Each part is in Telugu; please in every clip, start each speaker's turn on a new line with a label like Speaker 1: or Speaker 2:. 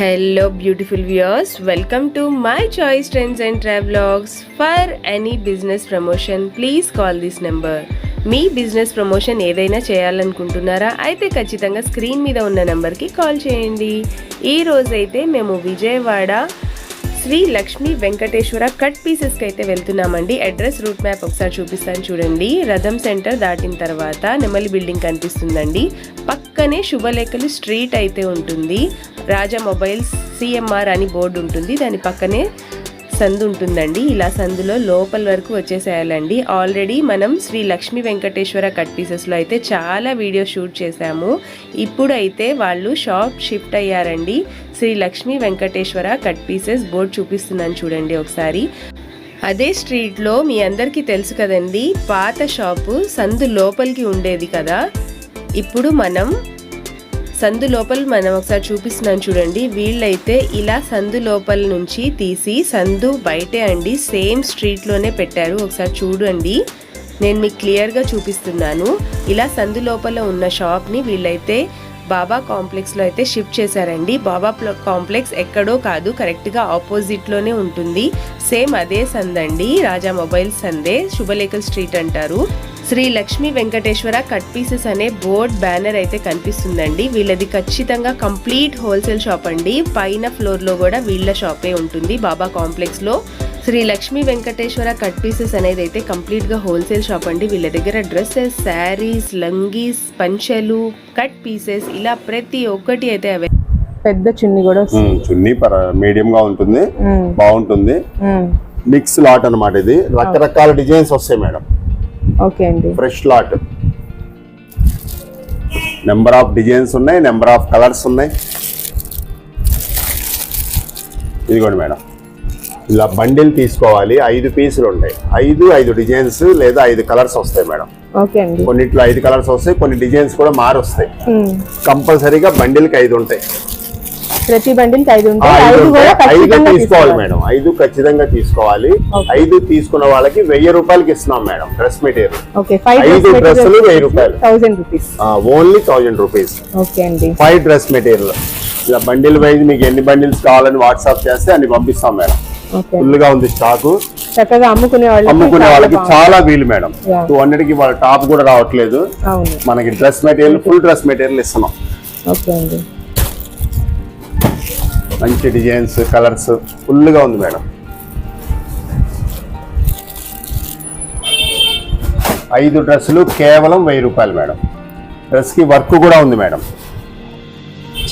Speaker 1: Hello beautiful viewers welcome to my choice trends and travelogues for any business promotion please call this number me business promotion ఏదైనా చేయాలనుకుంటున్నారా? అయితే ఖచ్చితంగా స్క్రీన్ మీద ఉన్న నెంబర్కి కాల్ చేయండి. ఈ రోజైతే మేము విజయవాడ శ్రీ లక్ష్మీ వెంకటేశ్వర కట్ పీసెస్కి అయితే వెళ్తున్నామండి. అడ్రస్ రూట్ మ్యాప్ ఒకసారి చూపిస్తాను చూడండి. రథం సెంటర్ దాటిన తర్వాత నెమలి బిల్డింగ్ కనిపిస్తుందండి. పక్కనే శుభలేఖలు స్ట్రీట్ అయితే ఉంటుంది. రాజా మొబైల్స్ సిఎంఆర్ అని బోర్డు ఉంటుంది. దాని పక్కనే సందు ఉంటుందండి ఇలా సందులో లోపల వరకు వచ్చేసేయాలండి. ఆల్రెడీ మనం శ్రీ లక్ష్మీ వెంకటేశ్వర కట్ పీసెస్లో అయితే చాలా వీడియో షూట్ చేశాము. ఇప్పుడైతే వాళ్ళు షాప్ షిఫ్ట్ అయ్యారండి. Sri Lakshmi Venkateswara cut pieces board చూపిస్తున్నాను చూడండి ఒకసారి. అదే స్ట్రీట్లో మీ అందరికీ తెలుసు కదండి పాత షాపు సందు లోపలికి ఉండేది కదా. ఇప్పుడు మనం సందు లోపల మనం ఒకసారి చూపిస్తున్నాను చూడండి. వీళ్ళైతే ఇలా సందు లోపల నుంచి తీసి సందు బయటే అండి. సేమ్ స్ట్రీట్లోనే పెట్టారు. ఒకసారి చూడండి. నేను మీకు క్లియర్గా చూపిస్తున్నాను. ఇలా సందు లోపల ఉన్న షాప్ని వీళ్ళైతే బాబా కాంప్లెక్స్లో అయితే షిఫ్ట్ చేశారండి. బాబా కాంప్లెక్స్ ఎక్కడో కాదు. కరెక్ట్గా ఆపోజిట్లోనే ఉంటుంది. సేమ్ అదే సందండి. రాజా మొబైల్ సందే శుభలేఖల్ స్ట్రీట్ అంటారు. శ్రీ లక్ష్మీ వెంకటేశ్వర కట్ పీసెస్ అనే బోర్డ్ బ్యానర్ అయితే కనిపిస్తుందండి. వీళ్ళది ఖచ్చితంగా కంప్లీట్ హోల్సేల్ షాప్ అండి. పైన ఫ్లోర్లో కూడా వీళ్ళ షాపే ఉంటుంది. బాబా కాంప్లెక్స్లో శ్రీ లక్ష్మీ వెంకటేశ్వర కట్ పీసెస్ అనేది అయితే కంప్లీట్గా హోల్సేల్ షాప్ అండి. వీళ్ళ దగ్గర డ్రెస్సెస్ శారీస్ లంగీస్ పంచెలు కట్ పీసెస్ ఇలా ప్రతి ఒక్కటి అయితే అవే
Speaker 2: పెద్ద చున్ని కూడా
Speaker 3: చున్నీ పర మీడియం గా ఉంటుంది. బాగుంటుంది. మిక్స్ లాట్ అన్నమాట ఇది. రకరకాల డిజైన్స్ వస్తాయి మేడం.
Speaker 2: ఓకే అండి.
Speaker 3: Fresh lot. Number of designs ఉన్నాయి నెంబర్ ఆఫ్ కలర్స్ ఉన్నాయి. ఇదిగోండి మేడం. ఇలా బండిల్ తీసుకోవాలి ఐదు పీసులు ఉంటాయి. ఐదు ఐదు డిజైన్స్ లేదా ఐదు కలర్స్ వస్తాయి మేడం. కొన్నిట్లో ఐదు కలర్స్ వస్తాయి కొన్ని డిజైన్స్ కూడా మారొస్తాయి. కంపల్సరీగా బండిల్కి ఐదు ఉంటాయి.
Speaker 2: ప్రతి బండిల్కి ఐదు ఉంటాయి
Speaker 3: ఐదు
Speaker 2: కూడా ఖచ్చితంగా
Speaker 3: తీసుకోవాలి మేడం. ఐదు ఖచ్చితంగా తీసుకోవాలి. ఐదు తీసుకున్న వాళ్ళకి వెయ్యి రూపాయలకి ఇస్తున్నాం madam dress material.
Speaker 2: Okay five
Speaker 3: ఐదు డ్రెస్సులు వెయ్యి రూపాయలు.
Speaker 2: Thousand rupees
Speaker 3: only thousand rupees
Speaker 2: okay అండి.
Speaker 3: Five dress material. ఇలా బండిల్ వైజ్ మీకు ఎన్ని బండిల్స్ కావాలని వాట్సాప్ చేస్తే అన్ని పంపిస్తాం మేడం. ఫుల్గా ఉంది స్టాక్.
Speaker 2: చక్కగా అమ్ముకునే వాళ్ళకి
Speaker 3: అమ్ముకునే వాళ్ళకి. చాలా వీలు మేడం. టూ హండ్రెడ్కి వాళ్ళ టాప్ కూడా రావట్లేదు. మనకి dress material full dress material ఇస్తున్నాం.
Speaker 2: ఓకే అండి.
Speaker 3: మంచి డిజైన్స్ కలర్స్ ఫుల్గా ఉంది మేడం. ఐదు డ్రెస్సులు కేవలం వెయ్యి రూపాయలు మేడం. డ్రెస్కి వర్క్ కూడా ఉంది మేడం.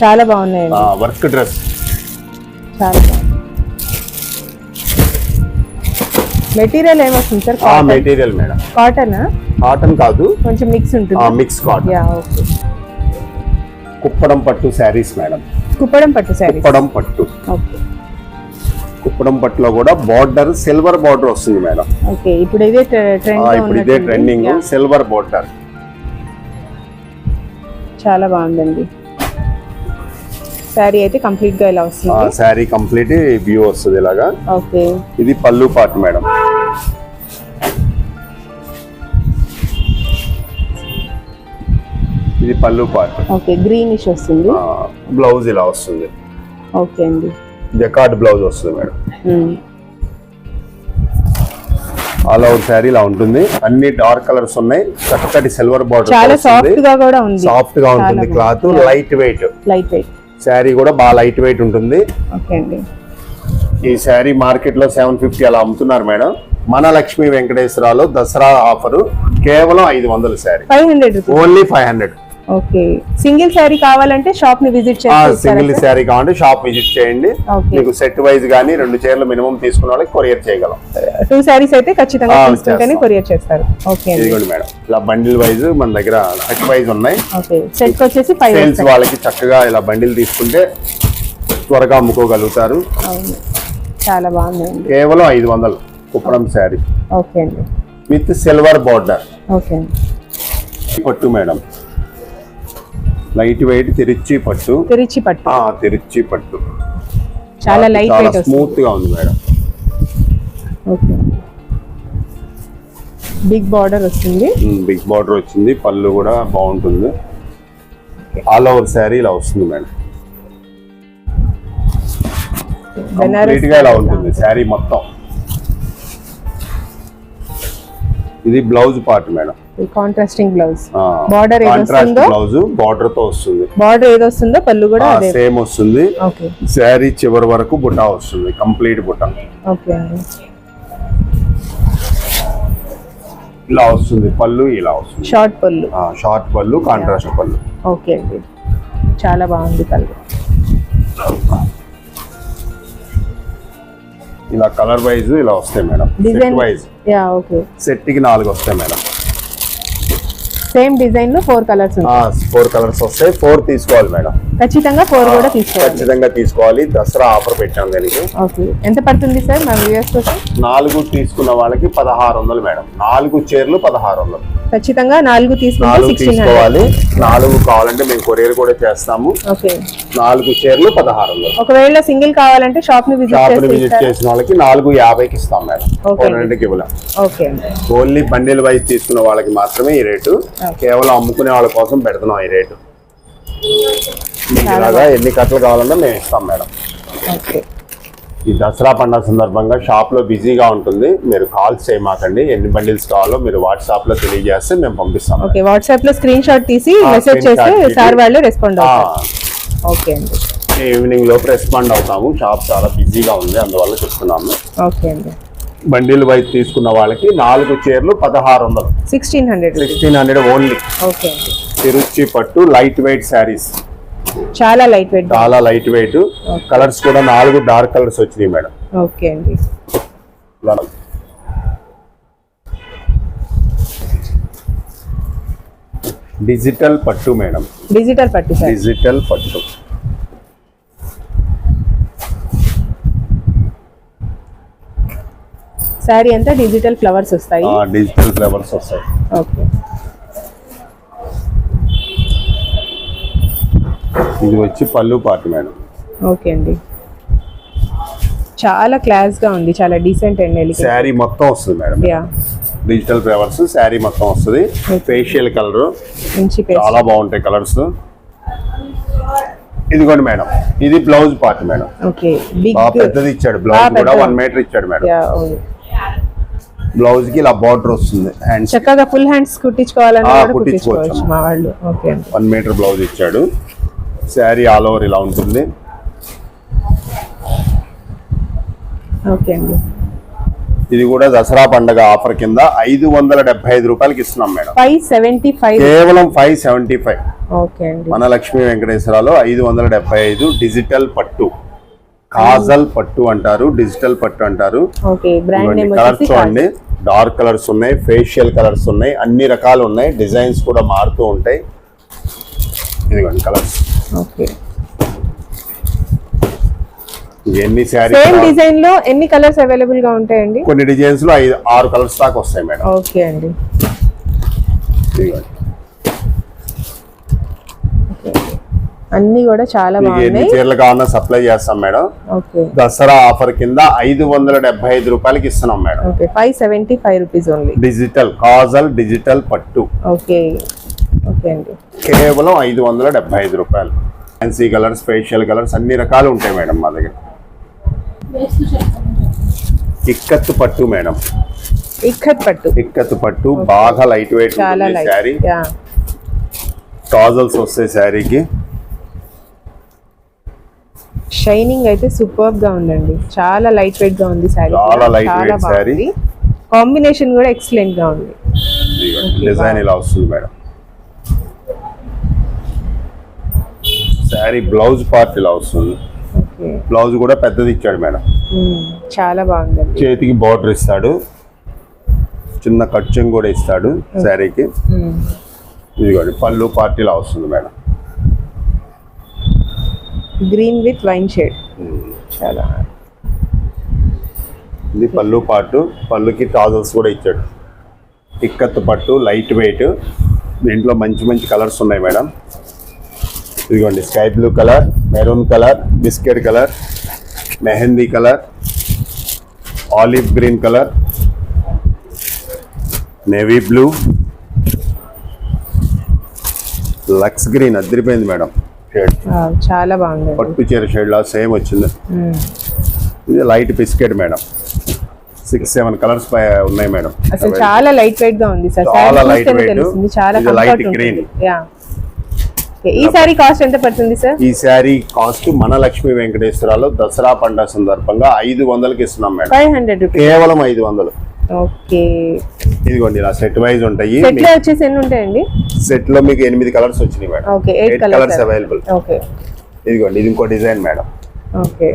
Speaker 2: చాలా బాగున్నాయండి.
Speaker 3: Work dress.
Speaker 2: చాలా మెటీరియల్ ఏమొస్తుంది సార్?
Speaker 3: ఆ మెటీరియల్ మేడం.
Speaker 2: కాటన్
Speaker 3: కాటన్ కాదు.
Speaker 2: కొంచెం మిక్స్ ఉంటుంది.
Speaker 3: Mix cotton
Speaker 2: yeah okay
Speaker 3: Kuppadam పట్టు శారీస్ మేడం.
Speaker 2: కుప్పడం పట్టు శారీ
Speaker 3: కుప్పడం పట్టు. కుప్పడం పట్టులో కూడా బార్డర్ సిల్వర్ బార్డర్ వస్తుంది మేడం.
Speaker 2: ఓకే ఇప్పుడు ఇదే ట్రెండ్
Speaker 3: ఆ, ఇప్పుడు ఇదే ట్రెండింగ్ సిల్వర్ బార్డర్.
Speaker 2: చాలా బాగుందండి. శారీ అయితే కంప్లీట్గా ఇలా వస్తుంది.
Speaker 3: శారీ కంప్లీట్ వ్యూ వస్తుంది ఇలాగా.
Speaker 2: ఓకే.
Speaker 3: ఇది పళ్ళు పార్ట్ మేడం. ఇది పళ్ళు పార్ట్.
Speaker 2: ఓకే గ్రీనిష్ వస్తుంది.
Speaker 3: బ్లౌజ్ ఇలా వస్తుంది.
Speaker 2: ఓకే అండి.
Speaker 3: జకార్డ్ బ్లౌజ్ వస్తుంది మేడం. ఆల్ ఓవర్ శారీ ఇలా ఉంటుంది. అన్ని డార్క్ కలర్స్ ఉన్నాయి. చక్కటి సిల్వర్ బార్డర్
Speaker 2: చాలా సాఫ్ట్గా కూడా ఉంది.
Speaker 3: సాఫ్ట్గా ఉంటుంది cloth. Light weight
Speaker 2: light weight
Speaker 3: sari కూడా బాగా లైట్ వెయిట్ ఉంటుంది.
Speaker 2: ఓకే అండి.
Speaker 3: ఈ శారీ మార్కెట్లో సెవెన్ ఫిఫ్టీ అలా అమ్ముతున్నారు మేడం. మన లక్ష్మీ వెంకటేశ్వరరావు దసరా ఆఫర్ కేవలం ఐదు వందల sari only five hundred
Speaker 2: okay. Single sari కావాలంటే షాప్ని విజిట్
Speaker 3: సింగిల్
Speaker 2: చేసి
Speaker 3: శారీ కావాలంటే షాప్ విజిట్ చేయండి. మీకు సెట్ వైజ్ గానీ రెండు చీరలు మినిమం తీసుకున్న వాళ్ళకి కొరియర్ చేయగలం.
Speaker 2: టూ శారీస్ అయితే ఖచ్చితంగా తీసుకుంటేనే. కొరియర్ చేస్తారు. ఓకే
Speaker 3: ఇదిగోండి మేడం. ఇలా బండిల్ వైజ్ మన దగ్గర సెట్ వైజ్ ఉన్నాయి.
Speaker 2: ఓకే. సెట్ వచ్చేసి ఫైవ్
Speaker 3: సేల్స్ వాళ్ళకి చక్కగా ఇలా బండిల్ తీసుకుంటే త్వరగా అమ్ముకోగలుగుతారు.
Speaker 2: చాలా బాగుందండి.
Speaker 3: కేవలం ఐదు వందలు కుప్పడం శారీ.
Speaker 2: ఓకే అండి.
Speaker 3: విత్ సిల్వర్ బార్డర్
Speaker 2: ఓకే
Speaker 3: పట్టు మేడం. లైట్ వెయిట్ తిరిచి పట్టు.
Speaker 2: తిరిచి పట్టు.
Speaker 3: ఆ, తిరిచి పట్టు.
Speaker 2: చాలా లైట్ వెయిట్
Speaker 3: స్మూత్గా ఉంది మేడం.
Speaker 2: ఓకే. బిగ్ బార్డర్ వస్తుంది.
Speaker 3: బిగ్ బార్డర్ వచ్చింది. పళ్ళు కూడా బాగుంటుంది. ఆల్ ఓవర్ శారీ ఇలా వస్తుంది మేడం. కంప్లీట్గా ఇలా ఉంటుంది శారీ మొత్తం. ఇది blouse part madam.
Speaker 2: Contrasting blouse ఏది
Speaker 3: కాంట్రాస్ట్? బ్లౌజ్ బార్డర్తో వస్తుంది.
Speaker 2: బార్డర్ ఏది వస్తుందో పళ్ళు కూడా
Speaker 3: సేమ్ వస్తుంది. శారీ చివరి వరకు బుట్ట వస్తుంది కంప్లీట్ బుట్ట
Speaker 2: ఓకే అండి.
Speaker 3: ఇలా వస్తుంది పళ్ళు ఇలా వస్తుంది.
Speaker 2: షార్ట్ పళ్ళు.
Speaker 3: షార్ట్ పళ్ళు కాంట్రాస్ట్ పళ్ళు.
Speaker 2: ఓకే అండి. చాలా బాగుంది కలర్
Speaker 3: ఇలా కలర్ వైజ్ ఇలా వస్తాయి madam. Set
Speaker 2: design
Speaker 3: wise
Speaker 2: yeah okay
Speaker 3: సెట్కి నాలుగు వస్తాయి మేడం.
Speaker 2: సేమ్ డిజైన్లో ఫోర్ కలర్స్
Speaker 3: ఫోర్ కలర్స్ వస్తాయి. ఫోర్ తీసుకోవాలి మేడం.
Speaker 2: ఖచ్చితంగా ఫోర్ కూడా తీసుకోవాలి.
Speaker 3: ఖచ్చితంగా తీసుకోవాలి. దసరా ఆఫర్ పెట్టాం దీనికి
Speaker 2: ఓకే ఎంత పడుతుంది సార్ మా వ్యూయర్స్ కోసం?
Speaker 3: నాలుగు తీసుకున్న వాళ్ళకి పదహారు వందలు మేడం. నాలుగు చీరలు పదహారు వందలు.
Speaker 2: ఖచ్చితంగా నాలుగు
Speaker 3: నాలుగు తీసుకోవాలి. నాలుగు కావాలంటే మేము కొరియర్ కూడా చేస్తాము. నాలుగు చీరలు పదహారు
Speaker 2: ఒకవేళ సింగిల్ కావాలంటే షాప్ని విజిట్?
Speaker 3: చేసిన వాళ్ళకి నాలుగు యాభైకి ఇస్తాం మేడం. రెండుకి
Speaker 2: ఓకే
Speaker 3: ఓన్లీ బండిల్ వైజ్ తీసుకున్న వాళ్ళకి మాత్రమే ఈ రేటు. కేవలం అమ్ముకునే వాళ్ళ కోసం పెడుతున్నాం ఈ రేటు. ఇలాగా ఎన్ని కట్టలు కావాలన్నా మేము ఇస్తాం మేడం.
Speaker 2: ఓకే.
Speaker 3: ఈ దసరా పండుగ సందర్భంగా షాప్లో బిజీగా ఉంటుంది. మీరు కాల్స్ చేయమాకండి. ఎన్ని బండిల్స్ కావాలో మీరు వాట్సాప్లో తెలియజేస్తే మేము పంపిస్తాం.
Speaker 2: ఓకే వాట్సాప్లో స్క్రీన్ షాట్ తీసి మెసేజ్ చేస్తే సార్ వాళ్ళు రెస్పాండ్ ఓకే అండి.
Speaker 3: ఈవినింగ్ లోపు రెస్పాండ్ అవుతాము. షాప్ చాలా బిజీగా ఉంది. అందువల్ల చెప్తున్నాము.
Speaker 2: ఓకే అండి.
Speaker 3: బండిల్ వైజ్ తీసుకున్న వాళ్ళకి నాలుగు చీరలు పదహారు వందలు.
Speaker 2: Sixteen hundred
Speaker 3: sixteen hundred only
Speaker 2: okay అండి.
Speaker 3: తిరుచి పట్టు లైట్ వెయిట్ శారీస్
Speaker 2: చాలా లైట్ వెయిట్
Speaker 3: చాలా లైట్ వెయిట్ కలర్స్ కూడా నాలుగు డార్క్ కలర్స్ వచ్చినాయి మేడం.
Speaker 2: ఓకే అండి.
Speaker 3: డిజిటల్ పట్టు మేడం.
Speaker 2: డిజిటల్ పట్టు సార్.
Speaker 3: డిజిటల్ పట్టు.
Speaker 2: శారీ అంతా డిజిటల్ ఫ్లవర్స్ వస్తాయి.
Speaker 3: డిజిటల్ ఫ్లేవర్స్ వస్తాయి.
Speaker 2: ఓకే
Speaker 3: ఇది వచ్చి పళ్ళు పాటు మేడం.
Speaker 2: ఓకే అండి. చాలా క్లాస్గా ఉంది చాలా డీసెంట్ అండి
Speaker 3: శారీ మొత్తం వస్తుంది madam.
Speaker 2: Yeah
Speaker 3: digital flavours sari మొత్తం వస్తుంది. ఫేషియల్ కలర్ చాలా బాగుంటాయి కలర్స్ ఇదిగోండి మేడం ఇది బ్లౌజ్ పార్ట్ మేడం. పెద్దది ఇచ్చాడు బ్లౌజ్ కూడా. వన్ మీటర్ ఇచ్చాడు మేడం. బ్లౌజ్కి ఇలా బార్డర్ వస్తుంది.
Speaker 2: చక్కగా ఫుల్ హ్యాండ్స్ కూడా
Speaker 3: కుట్టించుకోవచ్చు.
Speaker 2: కుట్టించుకోవచ్చు మా వాళ్ళు. ఓకే అండి.
Speaker 3: వన్ మీటర్ బ్లౌజ్ ఇచ్చాడు. శారీ ఆల్ ఓవర్ ఇలా ఉంటుంది.
Speaker 2: ఓకే అండి.
Speaker 3: ఇది కూడా దసరా పండగ ఆఫర్ కింద ఐదు వందల డెబ్బై ఐదు రూపాయలకి ఇస్తున్నాం మేడం.
Speaker 2: ఫైవ్ సెవెంటీ ఫైవ్
Speaker 3: కేవలం ఫైవ్ సెవెంటీ ఫైవ్.
Speaker 2: ఓకే
Speaker 3: మన లక్ష్మీ వెంకటేశ్వరలో ఐదు వందల డెబ్బై ఐదు డిజిటల్ పట్టు. కాజల్ పట్టు అంటారు డిజిటల్ పట్టు అంటారు. కలర్స్ చూడండి. డార్క్ కలర్స్ ఉన్నాయి ఫేషియల్ కలర్స్ ఉన్నాయి అన్ని రకాలు ఉన్నాయి. డిజైన్స్ కూడా మారుతూ ఉంటాయి. ఇదిగోండి కలర్స్
Speaker 2: ఓకే.
Speaker 3: శారీ
Speaker 2: సేమ్ డిజైన్లో ఎన్ని కలర్స్ అవైలబుల్గా ఉంటాయండి?
Speaker 3: కొన్ని డిజైన్స్లో ఐదు ఆరు కలర్స్ దాకా వస్తాయి మేడం.
Speaker 2: ఓకే అండి. అన్ని కూడా చాలా బాగున్నాయి.
Speaker 3: చీరలు కావాలన్నా సప్లై చేస్తాం మేడం. దసరా ఆఫర్ కింద ఐదు వందల డెబ్బై ఐదు రూపాయలకి ఇస్తున్నాం madam.
Speaker 2: Okay five seventy five rupees only
Speaker 3: digital Kajal digital పట్టు.
Speaker 2: ఓకే. అండి.
Speaker 3: కేవలం ఐదు వందల డెబ్బై ఐదు రూపాయలు. ఫ్యాన్సీ కలర్స్ ఫేషియల్ కలర్స్ అన్ని రకాలు ఉంటాయి మేడం మా దగ్గర. ఇక్కత్తు పట్టు మేడం.
Speaker 2: ఇక్కత్ పట్టు.
Speaker 3: ఇక్కత్తు పట్టు బాగా లైట్ వెయిట్ శారీ.
Speaker 2: లైట్
Speaker 3: కాజల్స్ వస్తాయి శారీకి.
Speaker 2: షైనింగ్ అయితే సూపర్గా ఉందండి. చాలా లైట్ వెయిట్గా ఉంది శారీ
Speaker 3: చాలా light weight saree.
Speaker 2: కాంబినేషన్ కూడా ఎక్సలెంట్గా ఉంది.
Speaker 3: డిజైన్ ఇలా వస్తుంది మేడం. శారీ బ్లౌజ్ పార్ట్ ఇలా వస్తుంది బ్లౌజ్ కూడా పెద్దది ఇచ్చాడు మేడం.
Speaker 2: చాలా బాగుందండి.
Speaker 3: చేతికి బార్డర్ ఇస్తాడు. చిన్న కట్చెంగ్ కూడా ఇస్తాడు శారీకి. ఇదిగోండి పళ్ళు పార్ట్ ఇలా వస్తుంది madam.
Speaker 2: Green with wine shade. చాలా.
Speaker 3: ఇది పళ్ళు పాటు పళ్ళుకి టాజల్స్ కూడా ఇచ్చాడు. ఇక్కత్ పట్టు లైట్ వెయిట్. దీంట్లో మంచి మంచి కలర్స్ ఉన్నాయి మేడం. ఇదిగోండి sky blue colour maroon colour biscuit colour mehndi colour olive green colour navy blue lux green అదిరిపోయింది మేడం షేడ్.
Speaker 2: చాలా బాగుందండి
Speaker 3: పట్టు చీర షేడ్ లా సేమ్ వచ్చింది. ఇది light biscuit madam. Six seven colours ఉన్నాయి మేడం.
Speaker 2: అసలు చాలా లైట్ వెయిట్గా ఉంది సార్.
Speaker 3: చాలా weight.
Speaker 2: తెలుస్తుంది చాలా
Speaker 3: ఇది light
Speaker 2: ఈ సారీ కాస్ట్ ఎంత పడుతుంది సార్
Speaker 3: ఈ కాస్ట్ మన లక్ష్మీ వెంకటేశ్వరాలు దసరా పండుగ సందర్భంగా ఐదు వందలకి ఇస్తున్నాం మేడం.
Speaker 2: ఫైవ్ హండ్రెడ్
Speaker 3: కేవలం ఐదు వందలు.
Speaker 2: ఓకే
Speaker 3: ఇదిగోండి ఇలా సెట్ వైజ్ ఉంటాయి.
Speaker 2: సెట్లో వచ్చేసి ఎన్ని ఉంటాయండి?
Speaker 3: సెట్లో మీకు ఎనిమిది కలర్స్ వచ్చినాయి madam.
Speaker 2: Okay eight
Speaker 3: eight colours
Speaker 2: colours
Speaker 3: available
Speaker 2: okay
Speaker 3: ఇదిగోండి ఇది ఇంకో డిజైన్ మేడం.
Speaker 2: ఓకే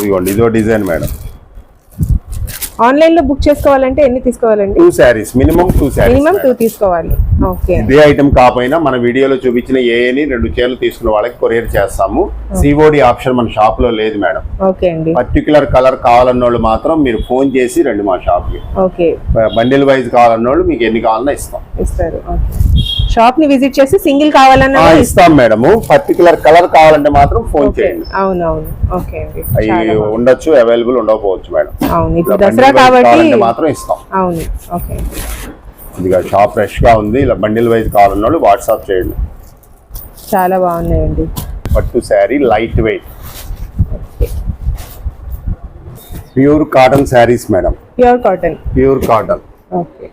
Speaker 3: ఇదిగోండి ఇదో డిజైన్ మేడం.
Speaker 2: ఆన్లైన్లో బుక్ చేసుకోవాలంటే ఎన్ని తీసుకోవాలండి?
Speaker 3: Two saris minimum two
Speaker 2: minimum two
Speaker 3: saris
Speaker 2: తీసుకోవాలి.
Speaker 3: ఇదే ఐటమ్ కాకపోయినా మన వీడియోలో చూపించిన ఏని రెండు చీరలు తీసుకున్న వాళ్ళకి కొరియర్ చేస్తాము. సిఓడి ఆప్షన్ మన షాప్లో లేదు మేడం. పర్టికులర్ కలర్ కావాలన్న వాళ్ళు మాత్రం మీరు ఫోన్ చేసి రండి మా
Speaker 2: షాప్కి
Speaker 3: బండిల్ వైజ్ కావాలన్న వాళ్ళు మీకు ఎన్ని కావాలన్నా ఇస్తాం.
Speaker 2: ఇస్తారు. షాప్ని విజిట్ చేసి సింగిల్ కావాలన్నా
Speaker 3: ఇస్తాం. మేడము. పర్టికులర్ కలర్ కావాలంటే మాత్రం ఫోన్ చేయండి.
Speaker 2: అవును అవును ఓకే అండి.
Speaker 3: ఉండొచ్చు అవైలబుల్ ఉండకపోవచ్చు మేడం.
Speaker 2: అవును. ఇప్పుడు దసరా కాబట్టి
Speaker 3: మాత్రం ఇస్తాం.
Speaker 2: అవును. ఓకే
Speaker 3: ఇదిగా షాప్ ఫ్రెష్గా ఉంది ఇలా బండిల్ వైజ్ కావాలన్న వాళ్ళు వాట్సాప్ చేయండి.
Speaker 2: చాలా బాగున్నాయండి.
Speaker 3: పట్టు sari light weight. Pure cotton saris madam.
Speaker 2: Pure cotton.
Speaker 3: Pure cotton.
Speaker 2: Okay.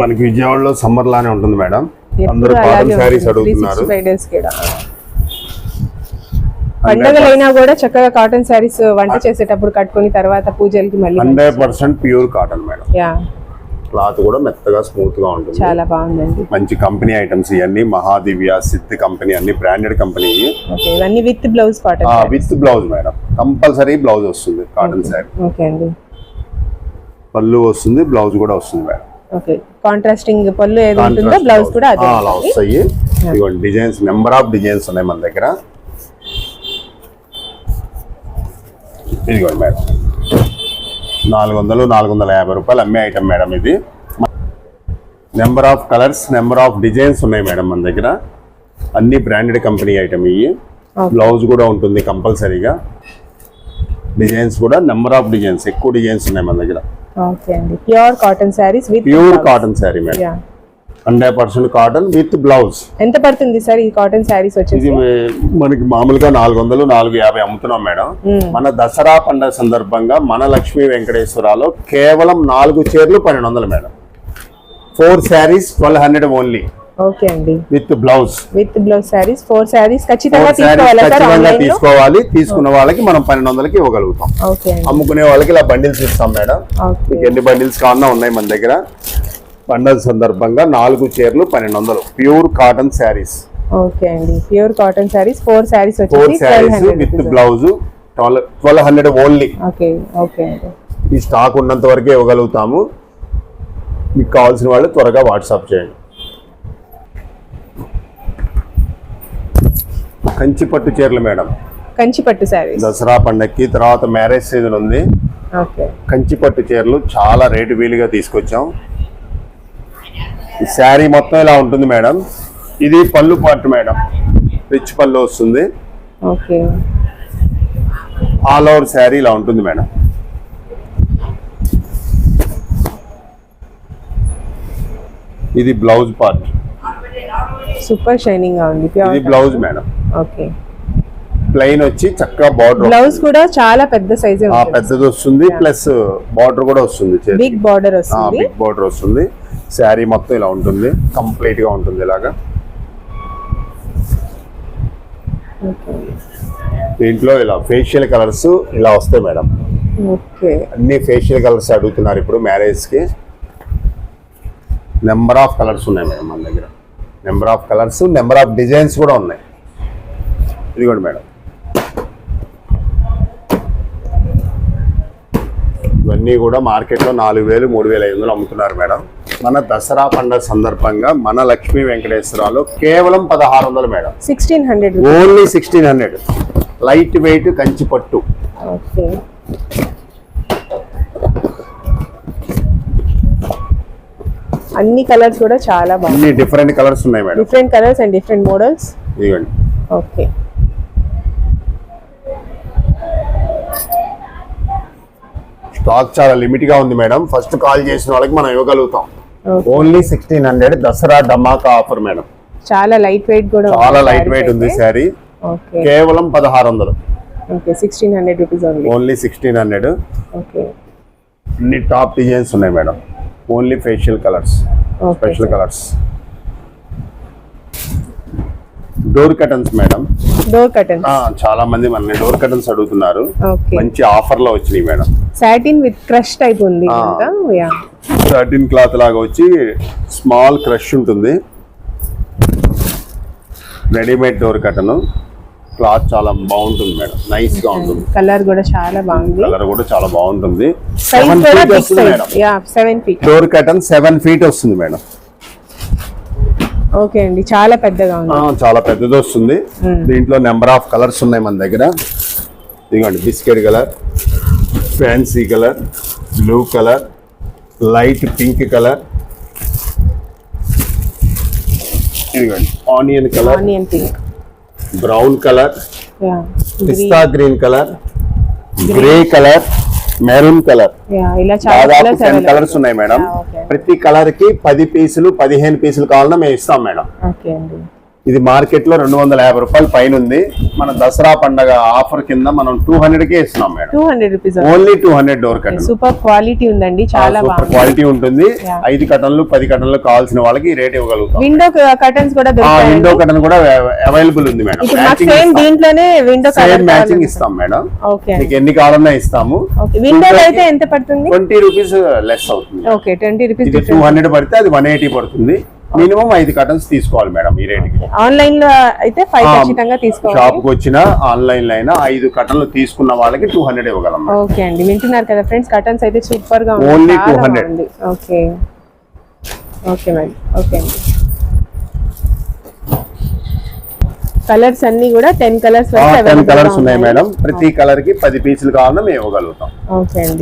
Speaker 3: మనకి విజయవాడలో సమ్మర్ లానే ఉంటుంది మేడం. అందరూ కాటన్ శారీస్. అడుగుతున్నారు.
Speaker 2: 365 days కూడా. పండగలైనా కూడా చక్కగా కాటన్ శారీస్ వంట చేసేటప్పుడు కట్టుకొని తర్వాత పూజలకి మళ్ళీ
Speaker 3: hundred percent pure cotton madam.
Speaker 2: Yeah.
Speaker 3: Cloth కూడా మెత్తగా స్మూత్గా ఉంటుంది.
Speaker 2: చాలా బాగుందండి.
Speaker 3: మంచి కంపెనీ ఐటమ్స్ ఇవన్నీ మహాదివ్య సిద్ధ్ కంపెనీ అన్ని బ్రాండెడ్ కంపెనీ
Speaker 2: ఇవన్నీ with blouse cotton
Speaker 3: with blouse madam. Compulsory blouse వస్తుంది కాటన్ శారీ
Speaker 2: ఓకే అండి.
Speaker 3: పళ్ళు వస్తుంది బ్లౌజ్ కూడా వస్తుంది మేడం.
Speaker 2: ఓకే కాంట్రాస్టింగ్ పళ్ళు ఏది ఉంటుందో బ్లౌజ్. కూడా అదే
Speaker 3: అలా. వస్తాయి. ఇదిగోండి డిజైన్స్ నెంబర్ ఆఫ్ డిజైన్స్ ఉన్నాయి మన దగ్గర. ఇదిగోండి మేడం. నాలుగు వందలు నాలుగు వందల యాభై రూపాయలు అమ్మే ఐటమ్ మేడం ఇది. Number of colours number of designs ఉన్నాయి మేడం మన దగ్గర. అన్ని బ్రాండెడ్ కంపెనీ ఐటమ్ ఇవి. బ్లౌజ్ కూడా ఉంటుంది కంపల్సరీగా. డిజైన్స్ కూడా నెంబర్ ఆఫ్ డిజైన్స్ ఎక్కువ డిజైన్స్ ఉన్నాయి మన దగ్గర.
Speaker 2: ఓకే అండి. Pure cotton saris with
Speaker 3: pure cotton sari madam. Hundred percent cotton with blouse.
Speaker 2: ఎంత పడుతుంది సార్ ఈ కాటన్ శారీస్
Speaker 3: ఇది
Speaker 2: వచ్చేసి
Speaker 3: మనకి మామూలుగా నాలుగు వందలు నాలుగు యాభై అమ్ముతున్నాం మేడం. మన దసరా పండుగ సందర్భంగా మన లక్ష్మీ వెంకటేశ్వరాలో కేవలం నాలుగు చీరలు పన్నెండు వందలు madam. Four saris twelve hundred only
Speaker 2: okay అండి.
Speaker 3: With blouse
Speaker 2: with blouse saris four saris ఖచ్చితంగా తీసుకోవాలా
Speaker 3: తీసుకున్న వాళ్ళకి మనం పన్నెండు వందలకి ఇవ్వగలుగుతాం. అమ్ముకునే వాళ్ళకి ఇలా బండిల్స్ ఇస్తాం మేడం. మీకు ఎన్ని బండిల్స్ కావాలన్నా ఉన్నాయి మన దగ్గర. పండుగ సందర్భంగా నాలుగు చీరలు పన్నెండు వందలు ప్యూర్ కాటన్ శారీస్.
Speaker 2: ఓకే అండి. Pure cotton saris four saris
Speaker 3: four saris with blouse twelve hundred only.
Speaker 2: Okay
Speaker 3: ఈ స్టాక్ ఉన్నంత వరకే ఇవ్వగలుగుతాము. మీకు కావాల్సిన వాళ్ళు త్వరగా వాట్సాప్ చేయండి. కంచి పట్టు చీరలు మేడం.
Speaker 2: కంచి పట్టు శారీస్.
Speaker 3: దసరా పండక్కి తర్వాత మ్యారేజ్ సీజన్ ఉంది. కంచి పట్టు చీరలు చాలా రేటు వీలుగా తీసుకొచ్చాం. ఈ శారీ మొత్తం ఇలా ఉంటుంది మేడం? ఇది పళ్ళు పార్ట్ మేడం. రిచ్ పళ్ళు వస్తుంది.
Speaker 2: ఓకే.
Speaker 3: ఆల్ ఓవర్ శారీ ఇలా ఉంటుంది మేడం. ఇది బ్లౌజ్ పార్ట్.
Speaker 2: సూపర్ షైనింగ్గా ఉంది
Speaker 3: ఇది బ్లౌజ్ మేడం.
Speaker 2: ఓకే.
Speaker 3: ప్లెయిన్ వచ్చి చక్కగా బార్డర్
Speaker 2: బ్లౌజ్ కూడా చాలా పెద్ద సైజే
Speaker 3: ఆ పెద్దది వస్తుంది ప్లస్ బార్డర్ కూడా వస్తుంది
Speaker 2: బిగ్ బార్డర్ వస్తుంది.
Speaker 3: బిగ్ బార్డర్ వస్తుంది. శారీ మొత్తం ఇలా ఉంటుంది. కంప్లీట్గా ఉంటుంది ఇలాగా. దీంట్లో ఇలా ఫేషియల్ కలర్స్ ఇలా వస్తాయి మేడం.
Speaker 2: ఓకే.
Speaker 3: అన్ని ఫేషియల్ కలర్స్ అడుగుతున్నారు ఇప్పుడు మ్యారేజ్కి. నెంబర్ ఆఫ్ కలర్స్ ఉన్నాయి మేడం మన దగ్గర. Number of colours number of designs కూడా ఉన్నాయి. ఇదిగోండి మేడం. ఇవన్నీ కూడా మార్కెట్లో నాలుగు వేలు మూడు వేల ఐదు వందలు అమ్ముతున్నారు మేడం. మన దసరా పండుగ సందర్భంగా మన లక్ష్మీ వెంకటేశ్వరరావు కేవలం పదహారు వందలు madam.
Speaker 2: Sixteen hundred
Speaker 3: only sixteen hundred light weight Kanchi పట్టు.
Speaker 2: అన్ని కలర్స్ కూడా చాలా బాగుంది
Speaker 3: అన్ని డిఫరెంట్ కలర్స్ ఉన్నాయి madam.
Speaker 2: Different colours and different models okay
Speaker 3: stock చాలా లిమిట్గా ఉంది మేడం. ఫస్ట్ కాల్ చేసిన వాళ్ళకి మనం ఇవ్వగలుగుతాం. Only sixteen hundred Dasara Dhamaka offer madam
Speaker 2: చాలా లైట్ వెయిట్ కూడా
Speaker 3: చాలా లైట్ వెయిట్ ఉంది
Speaker 2: ఓకే
Speaker 3: కేవలం పదహారు వందలు.
Speaker 2: Okay sixteen hundred rupees only
Speaker 3: sixteen hundred
Speaker 2: okay
Speaker 3: అన్ని టాప్ డిజైన్స్ ఉన్నాయి madam only facial colours special colours door curtains madam
Speaker 2: door curtain
Speaker 3: ఆ, చాలా మంది మన డోర్ కటన్స్ అడుగుతున్నారు. మంచి ఆఫర్లో వచ్చినాయి madam
Speaker 2: satin with crush type ఉంది
Speaker 3: థర్టీన్ క్లాత్ లాగా వచ్చి స్మాల్ క్రష్ ఉంటుంది. రెడీమేడ్ డోర్ కటన్ క్లాత్ చాలా బాగుంటుంది మేడం. నైస్గా ఉంటుంది.
Speaker 2: కలర్ కూడా చాలా బాగుంది.
Speaker 3: కలర్ కూడా చాలా బాగుంటుంది. సెవెన్ ఫీట్ వస్తుంది madam.
Speaker 2: Feet
Speaker 3: door curtain seven feet వస్తుంది మేడం.
Speaker 2: ఓకే అండి చాలా పెద్దగా ఉంది.
Speaker 3: చాలా పెద్దది వస్తుంది. దీంట్లో నెంబర్ ఆఫ్ కలర్స్ ఉన్నాయి మన దగ్గర. ఇదిగోండి biscuit colour fancy colour blue colour light pink colour. ఇదిగోండి onion colour.
Speaker 2: Onion pink.
Speaker 3: Brown colour. Pista green colour. Grey colour maroon colour. దాదాపు టెన్ కలర్స్ ఉన్నాయి మేడం. ప్రతి కలర్కి పది పీసులు పదిహేను పీసులు కావాలన్నా మేము ఇస్తాం మేడం. ఇది మార్కెట్లో రెండు వందల యాభై రూపాయలు పైన ఉంది మన దసరా పండగ ఆఫర్ కింద మనం టూ హండ్రెడ్ కే ఇస్తున్నాం madam.
Speaker 2: Two hundred rupees
Speaker 3: only two hundred door cut
Speaker 2: super quality ఉందండి చాలా
Speaker 3: సూపర్ క్వాలిటీ ఉంటుంది. ఐదు కటన్లు పది కటన్లు కావాల్సిన వాళ్ళకి రేట్ ఇవ్వగలుగుతాం.
Speaker 2: విండో కర్టన్స్ కూడా
Speaker 3: ఆ
Speaker 2: దొరుకుతాయి
Speaker 3: విండో కటన్ కూడా అవైలబుల్ ఉంది మేడం.
Speaker 2: సేమ్ దీంట్లోనే విండో
Speaker 3: సేమ్ మ్యాచింగ్ ఇస్తాం మేడం. మీకు ఎన్ని కావాలన్నా ఇస్తాము.
Speaker 2: విండోలో అయితే ఎంత పడుతుంది?
Speaker 3: ట్వంటీ రూపీస్ లెస్ అవుతుంది.
Speaker 2: Okay twenty rupees
Speaker 3: two hundred పడితే అది వన్ ఎయిటీ పడుతుంది. మినిమం ఐదు కటన్స్ తీసుకోవాలి మేడం ఈ
Speaker 2: రేట్కి ఆన్లైన్లో అయితే ఫైవ్ ఖచ్చితంగా
Speaker 3: షాప్కి వచ్చిన ఆన్లైన్లో అయినా ఐదు కటన్లు తీసుకున్న వాళ్ళకి టూ హండ్రెడ్ ఇవ్వగలం.
Speaker 2: ఓకే అండి వింటున్నారు కదా ఫ్రెండ్స్ కర్టన్స్ అయితే
Speaker 3: సూపర్గా
Speaker 2: చాలా
Speaker 3: 200.
Speaker 2: బాగుంది. ఓకే. ఓకే మేడం ఓకే అండి. కలర్స్ అన్ని కూడా టెన్ కలర్స్
Speaker 3: టెన్ కలర్స్ ఉన్నాయి మేడం. ప్రతి కలర్కి పది పీసులు కావాలన్నా మేము ఇవ్వగలుగుతాం.
Speaker 2: ఓకే అండి.